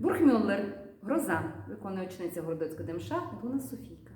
Бурхмюллер, Гроза, виконує учениця Городоцька Демша, Дуна Софійка.